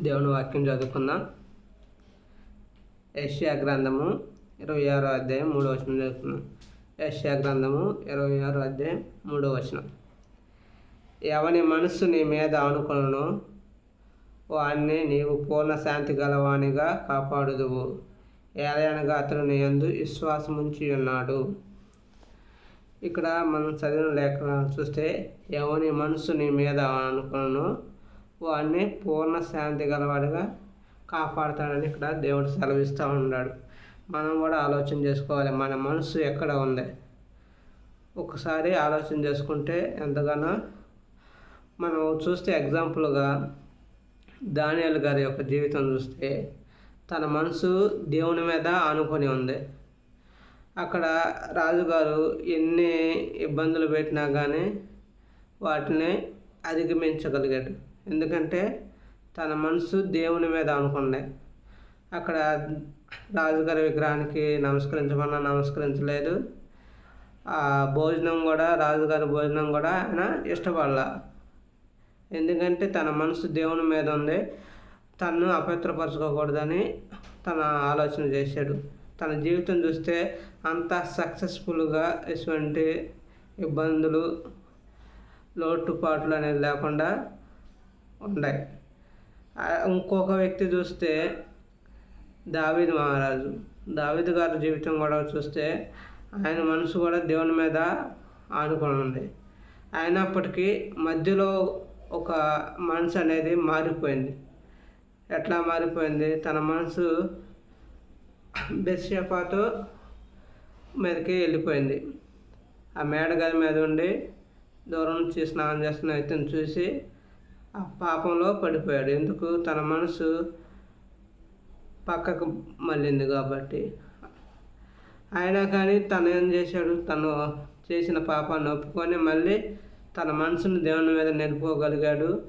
దేవుని వాక్యం చదువుకుందాం. యష్యా గ్రంథము ఇరవై ఆరో అధ్యాయం మూడో వచనం చదువుకుందాం. యష్యా గ్రంథము ఇరవై ఆరో అధ్యాయం మూడో వచనం. ఎవని మనస్సు నీ మీద అనుకులను వాణ్ణి నీవు పూర్ణ శాంతి గలవాణిగా కాపాడుదువు. ఏలయనగా అతను నీ అందు విశ్వాసముంచి ఉన్నాడు. ఇక్కడ మనం చదివిన లేఖనాలు చూస్తే ఎవని మనసు నీ మీద అనుకున్నాను వాడిని పూర్ణ శాంతి గలవాడిగా కాపాడుతాడని ఇక్కడ దేవుడు సెలవిస్తూ ఉన్నాడు. మనం కూడా ఆలోచన చేసుకోవాలి. మన మనసు ఎక్కడ ఉంది? ఒకసారి ఆలోచన చేసుకుంటే ఎంతగానో మనం చూస్తే ఎగ్జాంపుల్గా దానియాలు గారి యొక్క జీవితం చూస్తే తన మనసు దేవుని మీద ఆనుకొని ఉంది. అక్కడ రాజుగారు ఎన్ని ఇబ్బందులు పెట్టినా కానీ వాటిని అధిగమించగలిగాడు. ఎందుకంటే తన మనసు దేవుని మీద అనుకుండే. అక్కడ రాజుగారి విగ్రహానికి నమస్కరించమన్నా నమస్కరించలేదు. ఆ భోజనం కూడా రాజుగారి భోజనం కూడా ఆయన ఇష్టపడాల. ఎందుకంటే తన మనసు దేవుని మీద ఉంది. తను అపవిత్రపరచుకోకూడదని తన ఆలోచన చేశాడు. తన జీవితం చూస్తే అంత సక్సెస్ఫుల్గా ఎటువంటి ఇబ్బందులు లోటుపాట్లు అనేది లేకుండా ఉండాయి ఇంకొక వ్యక్తి చూస్తే దావీద్ మహారాజు. దావీద్ గారి జీవితం కూడా చూస్తే ఆయన మనసు కూడా దేవుని మీద ఆనుకొని ఉంది. అయినప్పటికీ మధ్యలో ఒక మనసు అనేది మారిపోయింది. ఎట్లా మారిపోయింది? తన మనసు బెస్యపాతో మీదకి వెళ్ళిపోయింది. ఆ మేడగది మీద ఉండి దూరం నుంచి స్నానం చేస్తున్న వ్యక్తిని చూసి పాపంలో పడిపోయాడు. ఎందుకు? తన మనసు పక్కకు మళ్ళింది కాబట్టి. అయినా కానీ తను ఏం చేశాడు? తను చేసిన పాపాన్ని ఒప్పుకొని మళ్ళీ తన మనసును దేవుని మీద నిలుపుకోగలిగాడు.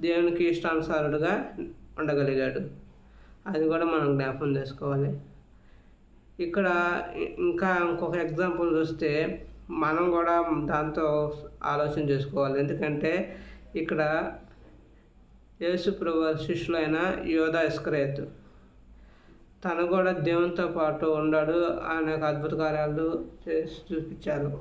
దేవునికి ఇష్టానుసారుడుగా ఉండగలిగాడు. అది కూడా మనం జ్ఞాపకం చేసుకోవాలి. ఇక్కడ ఇంకా ఇంకొక ఎగ్జాంపుల్ చూస్తే మనం కూడా దాంతో ఆలోచన చేసుకోవాలి. ఎందుకంటే ఇక్కడ యేసుప్రభు శిష్యులైన యోధా ఇస్క్రేత్. తను కూడా దేవునితో పాటు ఉన్నాడు ఆయన అద్భుత కార్యాలు చేసి చూపించారు.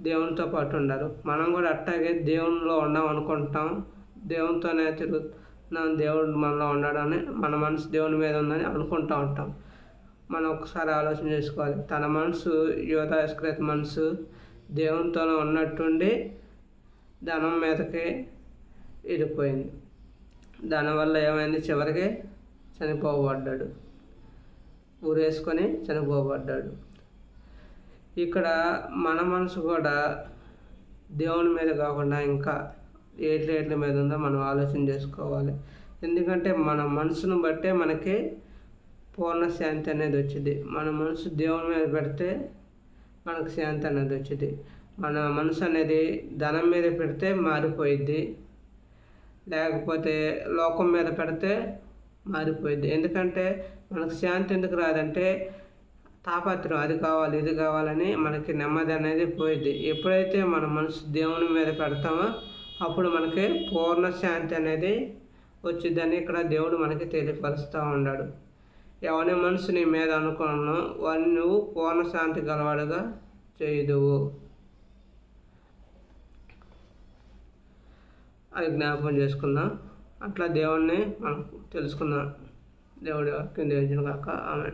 దేవునితో పాటు ఉన్నారు మనం కూడా అట్టాగే దేవునిలో ఉన్నాం అనుకుంటాం. దేవునితోనే తిరుగుతున్నాం. దేవుడు మనలో ఉండడని మన మనసు దేవుని మీద ఉందని అనుకుంటూ ఉంటాం. మనం ఒకసారి ఆలోచన చేసుకోవాలి. తన మనసు యోధా ఇస్క్రేత్ మనసు దేవునితోనే ఉన్నట్టుండి ధనం మీదకి విడిపోయింది దానివల్ల ఏమైంది? చివరికి చనిపోబడ్డాడు. ఊరేసుకొని చనిపోబడ్డాడు. ఇక్కడ మన మనసు కూడా దేవుని మీద కాకుండా ఇంకా ఏట్ల ఏట్ల మీద ఉందో మనం ఆలోచన చేసుకోవాలి. ఎందుకంటే మన మనసును బట్టే మనకి పూర్ణ శాంతి అనేది వచ్చింది. మన మనసు దేవుని మీద పెడితే మనకు శాంతి అనేది వచ్చింది. మన మనసు అనేది ధనం మీద పెడితే మారిపోయిద్ది. లేకపోతే లోకం మీద పెడితే మారిపోయింది ఎందుకంటే మనకు శాంతి ఎందుకు రాదంటే తాపత్రం అది కావాలి ఇది కావాలని మనకి నెమ్మది అనేది పోయింది ఎప్పుడైతే మన మనసు దేవుని మీద పెడతామో అప్పుడు మనకి పూర్ణ శాంతి అనేది వచ్చిందని ఇక్కడ దేవుడు మనకి తెలియపరుస్తూ ఉన్నాడు. ఎవరి మనసు నీ మీద అనుకున్నాను వాడిని నువ్వు పూర్ణ శాంతి గలవాడుగా చేయదువు. అది జ్ఞాపకం చేసుకుందాం అట్లా దేవుణ్ణి మనం తెలుసుకుందాం దేవుడి వాక్యం దేవించిన కాక ఆమె